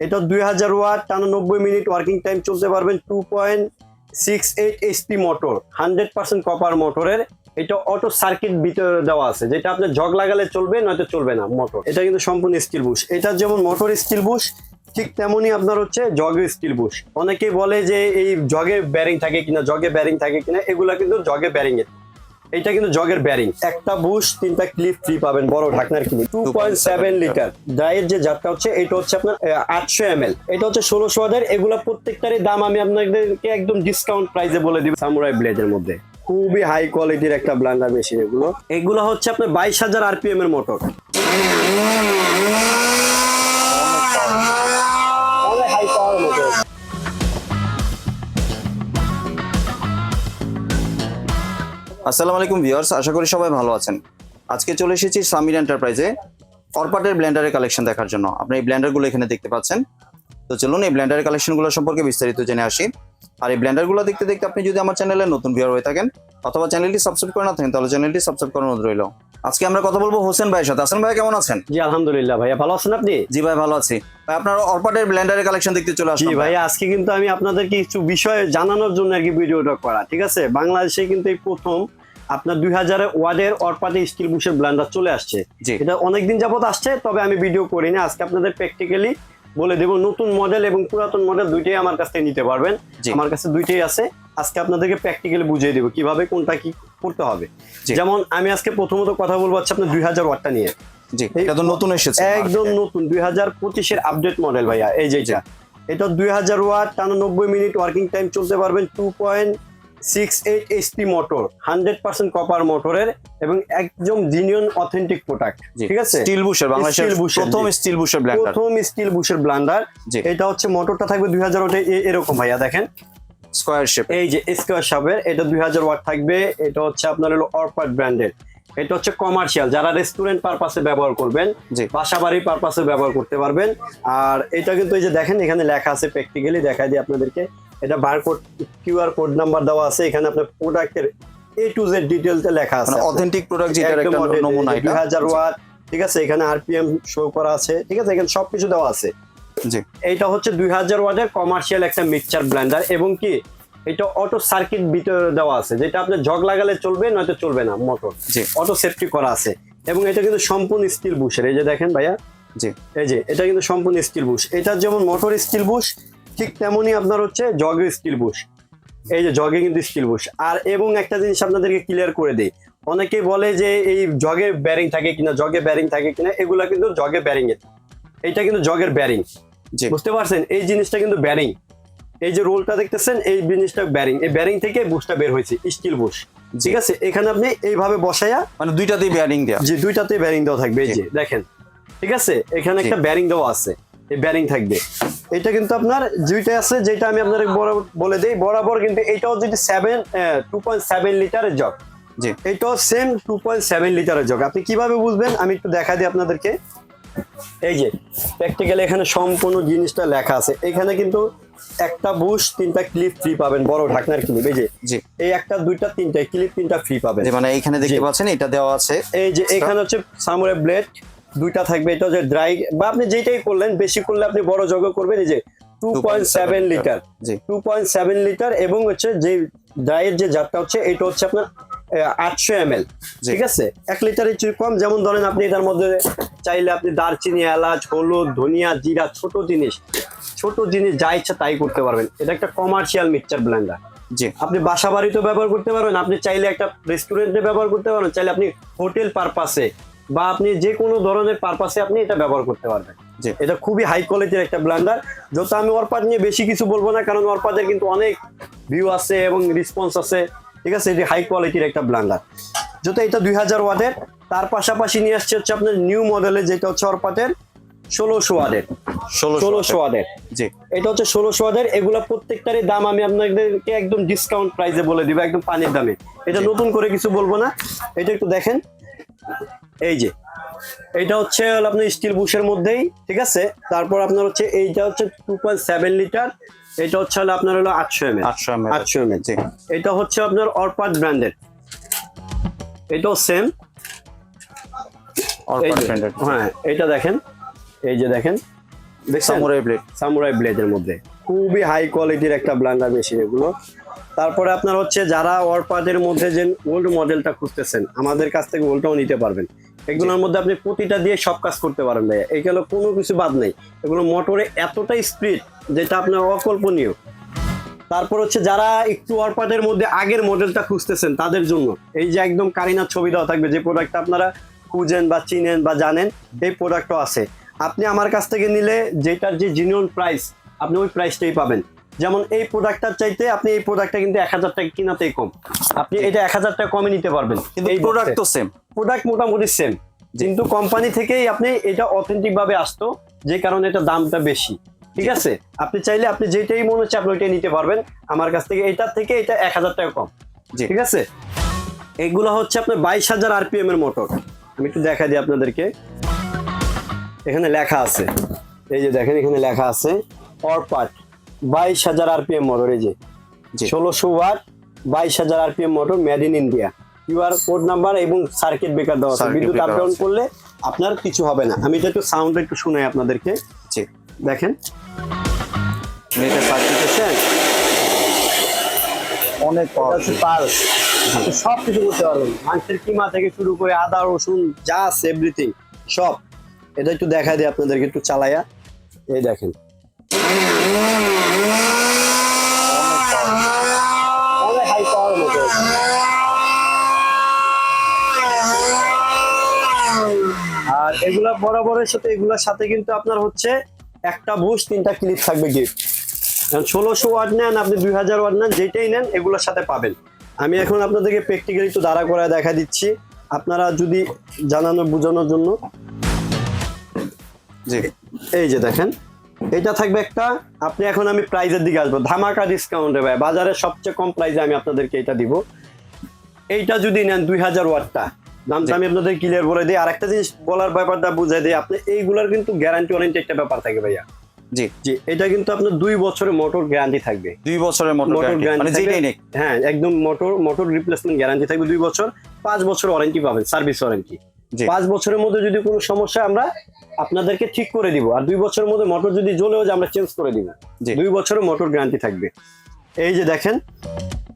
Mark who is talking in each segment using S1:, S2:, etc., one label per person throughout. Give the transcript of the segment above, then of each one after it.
S1: এটা দুই হাজার ওয়াট, টানা নব্বই মিনিট ওয়ার্কিং টাইম চলতে পারবেন two point six eight HP motor hundred percent copper মোটরের এটা অটো সার্কিট ভিতরে দেওয়া আছে, যেটা আপনার জগ লাগালে চলবে, নয়তো চলবে না মোটর এটা কিন্তু সম্পূর্ণ স্টিল বুশ এটা যেমন মোটর স্টিল বুশ ঠিক তেমনই আপনার হচ্ছে জগের স্টিল বুশ অনেকেই বলে যে এই জগে ব্যারিং থাকে কিনা জগে ব্যারিং থাকে কিনা, এগুলো কিন্তু জগে ব্যারিং এর এটা কিন্তু জগের ব্যারিং একটা বুশ তিনটা ক্লিপ ফ্রি পাবেন। বড় ঢাকনার clip two point seven litre ড্রাইয়ের যে জারটা হচ্ছে এটা হচ্ছে আপনার আটশো এম এল এটা হচ্ছে ষোলোশো হাজার এগুলো প্রত্যেকটারই দাম আমি আপনাদেরকে একদম ডিসকাউন্ট প্রাইসে বলে দিব সামুরাই ব্লেডের মধ্যে। খুবই হাই কোয়ালিটির একটা ব্লান্ডার মেশিন এগুলো। এগুলো হচ্ছে আপনার বাইশ হাজার আরপিএম এর মোটর
S2: আসসালামু আলাইকুম ভিউয়ার্স আশা করি সবাই ভালো আছেন। আজকে চলে এসেছি সামির এন্টারপ্রাইজে অরপাটের ব্লেন্ডারের কালেকশন দেখার জন্য। আপনি এই ব্লেন্ডারগুলো এখানে দেখতে পাচ্ছেন। তো চলুন এই ব্লেন্ডারের কালেকশনগুলো সম্পর্কে বিস্তারিত জেনে আসি। আর এই ব্লেন্ডারগুলো দেখতে দেখতে আপনি যদি আমার চ্যানেলে নতুন ভিউয়ার হয়ে থাকেন অথবা চ্যানেলটি সাবস্ক্রাইব করে না থাকেন তাহলে চ্যানেলটি সাবস্ক্রাইব করার অনুরোধ রইল। আজকে আমরা কথা বলব হোসেন ভাইয়ের সাথে। হাসান ভাই কেমন আছেন?
S1: জি আলহামদুলিল্লাহ ভাইয়া ভালো আছেন আপনি?
S2: জি ভাই ভালো আছি। ভাই আপনার অরপাটের ব্ল্যান্ডারের কালেকশন দেখতে চলে
S1: জি
S2: আসলাম
S1: ভাই আজকে কিন্তু আমি আপনাদেরকে কিছু বিষয় জানানোর জন্য আর কি ভিডিওটা করা ঠিক আছে? বাংলাদেশে কিন্তু এই প্রথম আপনার দুই হাজার ওয়ার্ডের অরপাতে স্টিল বুশের ব্লান্ডার চলে আসছে। এটা অনেকদিন যাবত আসছে তবে আমি ভিডিও করিনি। আজকে আপনাদের প্র্যাকটিক্যালি বলে দেবো নতুন মডেল এবং পুরাতন মডেল দুইটাই আমার কাছ থেকে নিতে পারবেন। আমার কাছে দুইটাই আছে। আজকে আপনাদেরকে প্র্যাকটিক্যালি বুঝিয়ে দেবো কীভাবে কোনটা কি করতে হবে। যেমন আমি আজকে প্রথমত কথা বলব হচ্ছে আপনার দুই হাজার ওয়াটটা নিয়ে।
S2: এটা নতুন এসেছে
S1: একদম নতুন দুই হাজার পঁচিশের আপডেট মডেল ভাইয়া। এই যে এটা। এটা দুই হাজার ওয়াট টানা নব্বই মিনিট ওয়ার্কিং টাইম চলতে পারবেন two point six eight HP motor hundred percent copper মোটরের এবং একদম জিনিয়ন অথেন্টিক প্রোডাক্ট ঠিক আছে?
S2: স্টিল বুশের বাংলাদেশের প্রথম স্টিল বুশের ব্লেন্ডার
S1: প্রথম স্টিল বুশের ব্লান্ডার এটা হচ্ছে মোটরটা থাকবে দুই হাজার এরকম ভাইয়া দেখেন।
S2: স্কোয়ার শেপ
S1: এই যে স্কোয়ার শাপের এটা দুই হাজার ওয়াট থাকবে এটা হচ্ছে আপনার হলো অরপাট ব্র্যান্ডের এটা হচ্ছে কমার্শিয়াল যারা রেস্টুরেন্ট পারপাসে ব্যবহার করবেন
S2: জি।
S1: বাসা বাড়ির পারপাসে ব্যবহার করতে পারবেন। আর এটা কিন্তু এই যে দেখেন এখানে লেখা আছে প্র্যাকটিক্যালি দেখা দিই আপনাদেরকে। এটা bar barcode QR code number দেওয়া আছে এখানে আপনার প্রোডাক্টের এ টু জেড ডিটেলসে লেখা আছে
S2: অথেন্টিক প্রোডাক্ট যেটার একটা নমুনা এটা।
S1: হাজার ওয়াট ঠিক আছে এখানে আরপিএম শো করা আছে ঠিক আছে এখানে সবকিছু দেওয়া আছে।
S2: জি।
S1: এইটা হচ্ছে দুই হাজার ওয়াটের কমার্শিয়াল একটা মিক্সচার ব্লেন্ডার এবং কি এটা অটো সার্কিট ভিতরে দেওয়া আছে যেটা আপনার জগ লাগালে চলবে নয়তো চলবে না মোটর
S2: জি।
S1: অটো সেফটি করা আছে এবং এটা কিন্তু সম্পূর্ণ স্টিল বুশের এই যে দেখেন ভাইয়া।
S2: জি।
S1: এই যে এটা কিন্তু সম্পূর্ণ স্টিল বুশ এটা যেমন মোটর স্টিল বুশ ঠিক তেমনই আপনার হচ্ছে জগের স্টিল বুশ এই যে জগে কিন্তু স্টিল বুশ আর এবং একটা জিনিস আপনাদেরকে ক্লিয়ার করে দেই অনেকেই বলে যে এই জগে ব্যারিং থাকে কিনা জগে ব্যারিং থাকে কিনা এগুলা কিন্তু জগে ব্যারিং এর। এটা কিন্তু জগের ব্যারিং
S2: জি।
S1: বুঝতে পারছেন? এই জিনিসটা কিন্তু ব্যারিং এই যে রোলটা দেখতেছেন এই জিনিসটা ব্যারিং এই ব্যারিং থেকে বুশটা বের হয়েছে স্টিল বুশ ঠিক আছে? এখানে আপনি এইভাবে বসায়া
S2: মানে দুইটাতেই বেয়ারিং দেয়া।
S1: যে দুইটাতে ব্যারিং দেওয়া থাকবে এই যে দেখেন। ঠিক আছে? এখানে একটা ব্যারিং দেওয়া আছে। এই ব্যারিং থাকবে। এটা কিন্তু আপনার দুইটা আছে যেটা আমি আপনাদের বরাবর বলে দেই। বরাবর কিন্তু এটাও যদি সেভেন টু পয়েন্ট সেভেন লিটারের জগ।
S2: জি।
S1: এটাও সেম টু পয়েন্ট সেভেন লিটারের জগ। আপনি কীভাবে বুঝবেন? আমি একটু দেখা দিই আপনাদেরকে। এই যে প্র্যাকটিক্যালি এখানে সম্পূর্ণ জিনিসটা লেখা আছে। এখানে কিন্তু একটা বুশ তিনটা ক্লিপ ফ্রি পাবেন বড় ঢাকনার ক্লিপ এই যে
S2: জি।
S1: এই একটা দুইটা তিনটা ক্লিপ তিনটা ফ্রি পাবেন।
S2: মানে এইখানে দেখতে। পাচ্ছেন এটা দেওয়া আছে
S1: এই যে এখানে হচ্ছে সামুরে ব্লেড দুইটা থাকবে এটা হচ্ছে ড্রাই বা আপনি যেটাই করলেন বেশি করলে আপনি বড় জগ করবেন এই যে টু পয়েন্ট সেভেন লিটার
S2: জি।
S1: টু পয়েন্ট সেভেন লিটার এবং হচ্ছে যে ড্রাইয়ের যে জারটা হচ্ছে এটা হচ্ছে আপনার আটশো এম এল ঠিক আছে? এক লিটারের চেয়ে কম যেমন ধরেন আপনি এটার মধ্যে চাইলে আপনি দারচিনি এলাচ হলুদ ধনিয়া জিরা ছোট জিনিস ছোট জিনিস যা ইচ্ছা তাই করতে পারবেন। এটা একটা কমার্শিয়াল মিক্সচার ব্লেন্ডার
S2: জি।
S1: আপনি বাসা বাড়িতেও ব্যবহার করতে পারবেন আপনি চাইলে একটা রেস্টুরেন্টে ব্যবহার করতে পারবেন চাইলে আপনি হোটেল পারপাসে বা আপনি যে কোনো ধরনের পারপাসে আপনি এটা ব্যবহার করতে পারবেন। এটা খুবই হাই কোয়ালিটির একটা ব্লান্ডার যত আমি অরপাত নিয়ে বেশি কিছু বলব না কারণ অরপাতের কিন্তু অনেক ভিউ আছে এবং রেসপন্স আছে। ঠিক আছে? এটি হাই কোয়ালিটির একটা ব্লান্ডার যত এটা দুই হাজার ওয়াটের তার পাশাপাশি নিয়ে আসছে হচ্ছে আপনার নিউ মডেলের যেটা হচ্ছে অরপাতের ষোলোশো ওয়াটের।
S2: ষোলো
S1: ষোলোশো ওয়াটের।
S2: জি।
S1: এটা হচ্ছে ষোলোশো হাজার এগুলা প্রত্যেকটারই দাম আমি আপনাদেরকে একদম ডিসকাউন্ট প্রাইসে বলে দিব একদম পানির দামে। এটা নতুন করে কিছু বলব না। এটা একটু দেখেন। এই যে এটা হচ্ছে আপনার স্টিল বুশের মধ্যেই ঠিক আছে? তারপর আপনার হচ্ছে এইটা হচ্ছে টু পয়েন্ট সেভেন লিটার এটা হচ্ছে হলো আপনার হলো আটশো এম
S2: আটশো এম
S1: আটশো এম এটা হচ্ছে আপনার অরপাট ব্র্যান্ডের এটাও সেম হ্যাঁ এটা দেখেন। এই যে দেখেন।
S2: সামুরাই ব্লেড
S1: সামুরাই ব্লেডের মধ্যে। খুবই হাই কোয়ালিটির একটা ব্লান্ডার মেশিন এগুলো। তারপরে আপনার হচ্ছে যারা ওয়ারপাটের মধ্যে যে ওল্ড মডেলটা খুঁজতেছেন, আমাদের কাছ থেকে ওল্ডটাও নিতে পারবেন। এগুলোর মধ্যে আপনি প্রতিটা দিয়ে সব কাজ করতে পারেন ভাইয়া। এগুলো কোনো কিছু বাদ নেই। এগুলো মোটরে এতটাই স্পিড যেটা আপনার অকল্পনীয়। তারপর হচ্ছে যারা একটু ওয়ারপাটের মধ্যে আগের মডেলটা খুঁজতেছেন তাদের জন্য, এই যে একদম কারিনার ছবি দেওয়া থাকবে, যে প্রোডাক্টটা আপনারা খুঁজেন বা চিনেন বা জানেন, এই প্রোডাক্টও আছে। আপনি আমার কাছ থেকে নিলে যেটার যে জিনিয়ন প্রাইস আপনি ওই প্রাইসটাই পাবেন। যেমন এই প্রোডাক্টটার চাইতে আপনি এই প্রোডাক্টটা কিন্তু এক হাজার টাকা কিনাতেই কম। আপনি এটা এক হাজার টাকা কমে নিতে পারবেন
S2: কিন্তু
S1: এই
S2: প্রোডাক্ট তো সেম
S1: প্রোডাক্ট মোটামুটি সেম কিন্তু কোম্পানি থেকেই আপনি এটা অথেন্টিক ভাবে আসতো যে কারণে এটা দামটা বেশি। ঠিক আছে? আপনি চাইলে আপনি যেটাই মনে হচ্ছে আপনি ওইটাই নিতে পারবেন। আমার কাছ থেকে এটার থেকে এটা এক হাজার টাকা কম। ঠিক আছে? এগুলো হচ্ছে আপনার বাইশ হাজার আরপিএম এর মোটর আমি একটু দেখা দিই আপনাদেরকে। এখানে লেখা আছে। এই যে দেখেন এখানে লেখা আছে অরপাট বাইশ হাজার আরপিএম মোটর এই যে। ষোলোশো ওয়াট বাইশ হাজার RPM motor made in India. QR code number এবং সার্কিট ব্রেকার দেওয়া আছে। বিদ্যুৎ আপ ডাউন করলে আপনার কিছু হবে না। আমি এটা একটু সাউন্ড একটু শুনাই আপনাদেরকে। দেখেন।
S2: এটা সার্কিট অনেক
S1: পালস সব কিছু করতে পারবেন। মাংসের কিমা থেকে শুরু করে আদা রসুন যা আছে এভরিথিং সব। এটা একটু দেখা দিই আপনাদেরকে একটু চালাইয়া এই দেখেন। আর এগুলা বরাবরের সাথে, এগুলার সাথে কিন্তু আপনার হচ্ছে একটা বুশ, তিনটা ক্লিপ থাকবে গিফট ষোলোশো ওয়াট নেন, আপনি দুই হাজার ওয়াট নেন, যেটাই নেন, এগুলোর সাথে পাবেন। আমি এখন আপনাদেরকে প্র্যাকটিক্যালি একটু দাঁড়া করায় দেখা দিচ্ছি। আপনারা যদি জানানো, বোঝানোর জন্য।
S2: জি,
S1: এই যে দেখেন। এটা থাকবে একটা আপনি এখন আমি প্রাইজের দিকে আসব। ধামাকা ডিসকাউন্টে ভাই বাজারে সবচেয়ে কম প্রাইজে আমি আপনাদেরকে এটা দিব। এইটা যদি নেন দুই হাজার ওয়াটটা। দামটা আমি আপনাদের ক্লিয়ার বলে দিই। আর একটা জিনিস বলার ব্যাপারটা বুঝাই দিই আপনি এইগুলার কিন্তু গ্যারান্টি ওয়ারেন্টি একটা ব্যাপার থাকে ভাইয়া।
S2: জি।
S1: জি এটা কিন্তু আপনার দুই বছরের মোটর গ্যারান্টি থাকবে।
S2: দুই বছরের মোটর গ্যারান্টি মানে
S1: হ্যাঁ একদম মোটর মোটর রিপ্লেসমেন্ট গ্যারান্টি থাকবে দুই বছর পাঁচ বছর ওয়ারেন্টি পাবেন সার্ভিস ওয়ারেন্টি। পাঁচ বছরের মধ্যে যদি কোনো সমস্যা আমরা আপনাদেরকে ঠিক করে দিব আর দুই বছরের মধ্যে মোটর যদি জ্বলেও যে আমরা চেঞ্জ করে দিব। দুই বছরের মোটর গ্যারান্টি থাকবে। এই যে দেখেন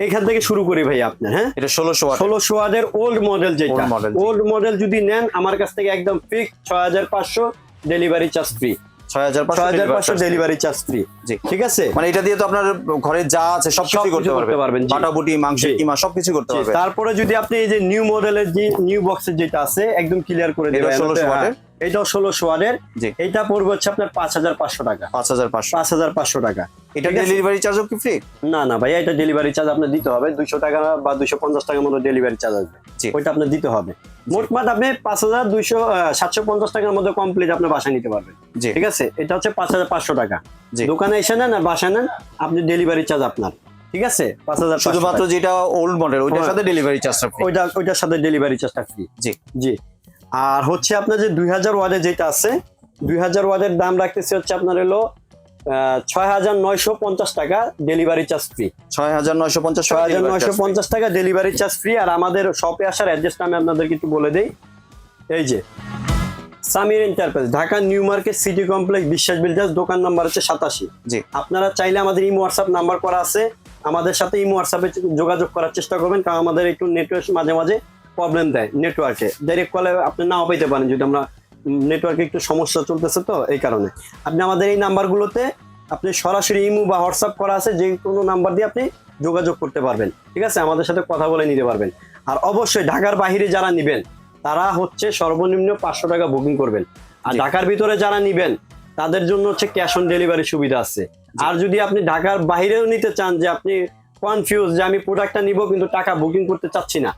S1: এখান থেকে শুরু করি ভাই আপনি হ্যাঁ?
S2: এটা ষোলোশো
S1: ষোলোশো ওয়াটের। ওল্ড মডেল যেটা। ওল্ড মডেল যদি নেন আমার কাছ থেকে একদম ফিক্স ছয় হাজার পাঁচশো ডেলিভারি চার্জ ফ্রি
S2: ছয় হাজার
S1: পাঁচশো ডেলিভারি চার্জ ফ্রি
S2: জি।
S1: ঠিক আছে?
S2: মানে এটা দিয়ে তো আপনার ঘরে যা আছে
S1: সবকিছু
S2: করতে পারবেন
S1: পারবেন, জি।
S2: বাটাবুটি মাংস কিমা সবকিছু করতে পারবেন
S1: তারপরে যদি আপনি এই যে নিউ মডেলের যে নিউ বক্সের যেটা আছে একদম ক্লিয়ার করে দেবেন।
S2: 1600 ওয়াটের?
S1: এটাও ষোলোশো ওয়াটের এটা পড়বে হচ্ছে আপনার পাঁচ হাজার পাঁচশো টাকা।
S2: পাঁচ হাজার পাঁচশো।
S1: পাঁচ হাজার পাঁচশো টাকা।
S2: এটা ডেলিভারি চার্জও কি ফ্রি
S1: না না ভাইয়া এটা ডেলিভারি চার্জ আপনার দিতে হবে। দুইশো টাকা বা দুইশো পঞ্চাশ টাকার মতো ডেলিভারি চার্জ আসবে। ওইটা আপনার দিতে হবে। মোটমাট আপনি পাঁচ হাজার দুইশো সাতশো পঞ্চাশ টাকার মধ্যে কমপ্লিট আপনার বাসায় নিতে পারবেন। ঠিক আছে? এটা হচ্ছে পাঁচ হাজার পাঁচশো টাকা। দোকানে এসে নেন আর বাসায় নেন আপনি ডেলিভারি চার্জ আপনার। ঠিক আছে? পাঁচ হাজার
S2: শুধুমাত্র যেটা ওল্ড মডেল ওইটার
S1: হ্যাঁ।
S2: সাথে ডেলিভারি চার্জটা
S1: ওইটা ওইটার সাথে ডেলিভারি চার্জটা ফ্রি
S2: জি।
S1: জি। আর হচ্ছে আপনার যে দুই হাজার ওয়ার্ডের যেটা আছে দুই হাজার ওয়ার্ডের দাম রাখতেছে হচ্ছে আপনার হলো ছয় হাজার নয়শো পঞ্চাশ টাকা ডেলিভারি চার্জ ফ্রি
S2: ছয় হাজার নয়শো পঞ্চাশ
S1: ছয় হাজার নয়শো পঞ্চাশ টাকা ডেলিভারি চার্জ ফ্রি আর আমাদের শপে আসার অ্যাড্রেসটা আমি আপনাদেরকে একটু বলে দিই। এই যে Samir enterprise Dhaka new market city complex Biswas builders দোকান নাম্বার হচ্ছে সাতাশি।
S2: জি।
S1: আপনারা চাইলে আমাদের ইমো হোয়াটসঅ্যাপ নাম্বার করা আছে। আমাদের সাথে ইমো হোয়াটসঅ্যাপে যোগাযোগ করার চেষ্টা করবেন কারণ আমাদের একটু নেটওয়ার্ক মাঝে মাঝে প্রবলেম দেয় নেটওয়ার্কে ডাইরেক্ট কলে আপনি নাও পেতে পারেন যদি আমরা নেটওয়ার্কে একটু সমস্যা চলতেছে তো এই কারণে। আপনি আমাদের এই নাম্বারগুলোতে আপনি সরাসরি ইমো বা হোয়াটসঅ্যাপ করা আছে যে কোনো নাম্বার দিয়ে আপনি যোগাযোগ করতে পারবেন। ঠিক আছে? আমাদের সাথে কথা বলে নিতে পারবেন। আর অবশ্যই ঢাকার বাহিরে যারা নিবেন তারা হচ্ছে সর্বনিম্ন পাঁচশো টাকা বুকিং করবেন। আর ঢাকার ভিতরে যারা নিবেন তাদের জন্য হচ্ছে ক্যাশ অন ডেলিভারি সুবিধা আছে। আর যদি আপনি ঢাকার বাইরেও নিতে চান যে আপনি কনফিউজ যে আমি প্রোডাক্টটা নিব কিন্তু টাকা বুকিং করতে চাচ্ছি না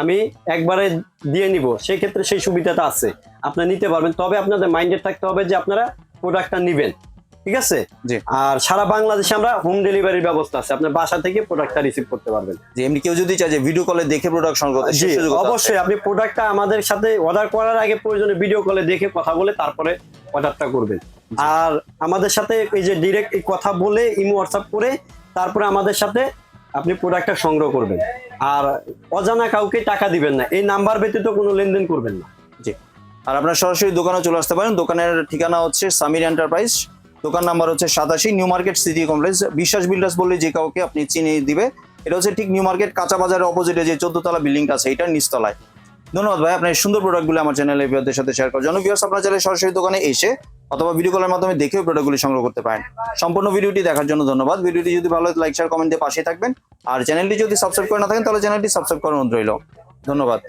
S1: আমি একবারে দিয়ে নিব। সেই ক্ষেত্রে সেই সুবিধাটা আছে। আপনারা নিতে পারবেন। তবে আপনাদের মাইন্ডেড থাকতে হবে যে আপনারা প্রোডাক্টটা নিবেন। ঠিক আছে? আর সারা বাংলাদেশে আমরা হোম ডেলিভারির ব্যবস্থা আছে। আপনার বাসা থেকে প্রোডাক্টটা রিসিভ করতে পারবেন।
S2: যে এমনি কেউ যদি চায় যে ভিডিও কলে দেখে প্রোডাকশন করতে
S1: জি
S2: সে সুযোগ আছে।
S1: অবশ্যই। আপনি প্রোডাক্টটা আমাদের সাথে অর্ডার করার আগে প্রয়োজনে ভিডিও কলে দেখে কথা বলে তারপরে অর্ডারটা করবেন। আর আমাদের সাথে এই যে ডিরেক্ট কথা বলে ইমো হোয়াটসঅ্যাপ করে তারপরে আমাদের সাথে আপনি প্রোডাক্টটা সংগ্রহ করবেন। আর অজানা কাউকে টাকা দিবেন না। এই নাম্বার ব্যতীত কোনো লেনদেন করবেন না।
S2: জি। আর আপনার সরাসরি দোকানে চলে আসতে পারেন। দোকানের ঠিকানা হচ্ছে সামির এন্টারপ্রাইজ দোকান নাম্বার হচ্ছে সাতাশি new market city complex. Biswas builders বললে যে কাউকে আপনি চিনিয়ে দিবে। এটা হচ্ছে ঠিক নিউ মার্কেট কাঁচা বাজারের অপোজিটে যে চোদ্দ তলা বিল্ডিংটা আছে এটার নিচতলায়। ধন্যবাদ ভাই আপনার সুন্দর প্রোডাক্টগুলো আমার চ্যানেলে ভিউয়ারদের সাথে শেয়ার করার জন্য। ভিউয়ার্স আপনার চাইলে সরাসরি দোকানে এসে অথবা ভিডিও কলের মাধ্যমে দেখেও প্রোডাক্টগুলি সংগ্রহ করতে পারেন। সম্পূর্ণ ভিডিওটি দেখার জন্য ধন্যবাদ। ভিডিওটি যদি ভালো লাইক শেয়ার কমেন্ট পাশে থাকবেন। আর চ্যানেলটি যদি সাবস্ক্রাইব করে না থাকেন, তাহলে চ্যানেলটি সাবস্ক্রাইব করার অনুরোধ রইল। ধন্যবাদ।